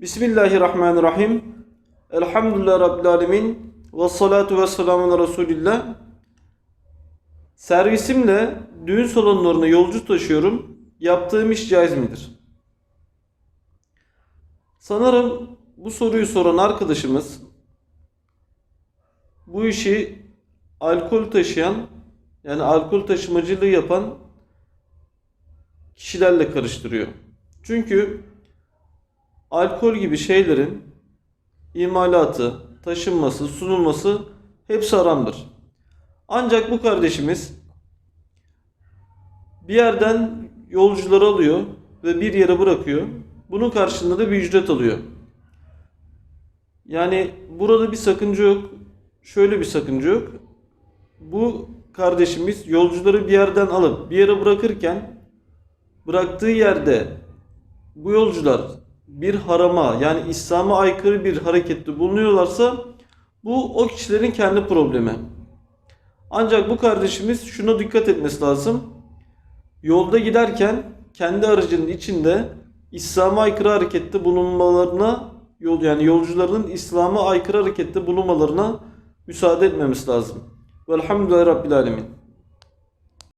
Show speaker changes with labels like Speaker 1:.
Speaker 1: Bismillahirrahmanirrahim. Elhamdülillah Rabbil Alemin. Ve salatu ve selamun Resulillah. Servisimle düğün salonlarına yolcu taşıyorum. Yaptığım iş caiz midir? Sanırım bu soruyu soran arkadaşımız bu işi alkol taşıyan yani alkol taşımacılığı yapan kişilerle karıştırıyor. Çünkü alkol gibi şeylerin imalatı, taşınması, sunulması hepsi haramdır. Ancak bu kardeşimiz bir yerden yolcuları alıyor ve bir yere bırakıyor. Bunun karşılığında da bir ücret alıyor. Yani burada bir sakınca yok. Şöyle bir sakınca yok. Bu kardeşimiz yolcuları bir yerden alıp bir yere bırakırken bıraktığı yerde bu yolcular bir harama yani İslam'a aykırı bir harekette bulunuyorlarsa bu o kişilerin kendi problemi. Ancak bu kardeşimiz şuna dikkat etmesi lazım. Yolda giderken kendi aracının içinde İslam'a aykırı harekette bulunmalarına yol yani yolcuların İslam'a aykırı harekette bulunmalarına müsaade etmemesi lazım. Velhamdülillahi Rabbil Alemin.